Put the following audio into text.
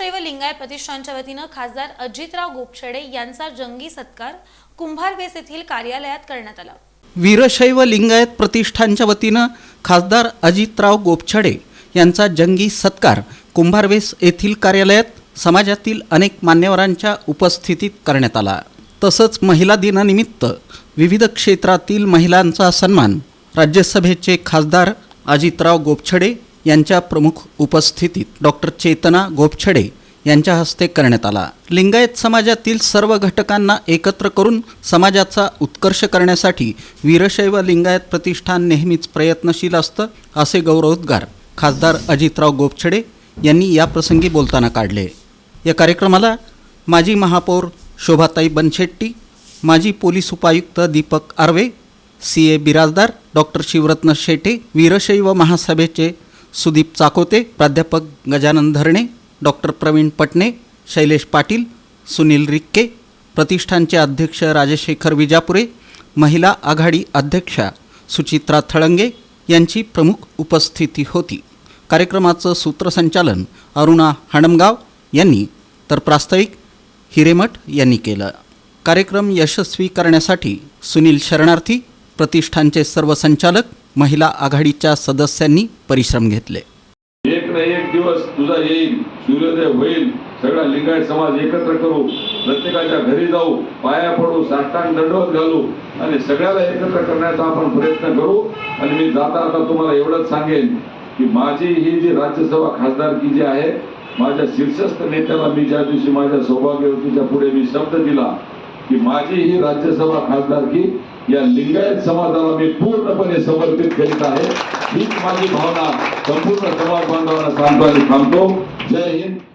लिंगायत प्रतिष्ठानच्या वतीनं खासदार अजितराव गोपछडे यांचा जंगी सत्कार कुंभारवेस येथील कार्यालयात करण्यात आला. वीरशैव लिंगायत प्रतिष्ठानच्या वतीनं खासदार अजितराव गोपछडे यांचा जंगी सत्कार कुंभारवेस येथील कार्यालयात समाजातील अनेक मान्यवरांच्या उपस्थितीत करण्यात आला. तसंच महिला दिनानिमित्त विविध क्षेत्रातील महिलांचा सन्मान राज्यसभेचे खासदार अजितराव गोपछडे यांच्या प्रमुख उपस्थितीत डॉक्टर चेतना गोपछडे यांच्या हस्ते करण्यात आला. लिंगायत समाजातील सर्व घटकांना एकत्र करून समाजाचा उत्कर्ष करण्यासाठी वीरशैव लिंगायत प्रतिष्ठान नेहमीच प्रयत्नशील असतं असे गौरवोद्गार खासदार अजितराव गोपछडे यांनी याप्रसंगी बोलताना काढले. या कार्यक्रमाला माजी महापौर शोभाताई बनशेट्टी माजी पोलीस उपायुक्त Deepak Arve C A Birajdar doctor Shivratna Shete Veershaiv महासभेचे Sudeep Chakote प्राध्यापक गजानन धरणे डॉक्टर प्रवीण पटणे शैलेश पाटील सुनील रिक्के प्रतिष्ठानचे अध्यक्ष राजशेखर विजापुरे महिला आघाडी अध्यक्षा सुचित्रा थळंगे यांची प्रमुख उपस्थिती होती. कार्यक्रमाचं सूत्रसंचालन अरुणा हणमगाव यांनी तर प्रास्ताविक हिरेमठ यांनी केलं. कार्यक्रम यशस्वी करण्यासाठी सुनील शरणार्थी प्रतिष्ठानचे सर्व संचालक महिला आघाडीच्या सदस्यांनी परिश्रम घेतले. एक ना एक दिवस तुझा येईल सूर्योदय होईल सगळा लिंगायत समाज एकत्र करू प्रत्येकाच्या घरी जाऊ पाया पडू साष्टांग दंडवत घालू आणि सगळ्याला एकत्र करण्याचा आपण प्रयत्न करू आणि मी जाता आता तुम्हाला एवढंच सांगेन की माझी ही जी राज्यसभा खासदारकी जी आहे माझ्या शीर्षस्थ नेत्याला मी ज्या दिवशी माझ्या सौभाग्यवतीच्या पुढे मी शब्द दिला की माझी ही राज्यसभा खासदारकी या लिंगायत समाजाला मी पूर्णपणे समर्पित करीत आहे. हीच माझी भावना संपूर्ण समाज बांधवांना सांगतो आणि थांबतो जय हिंद.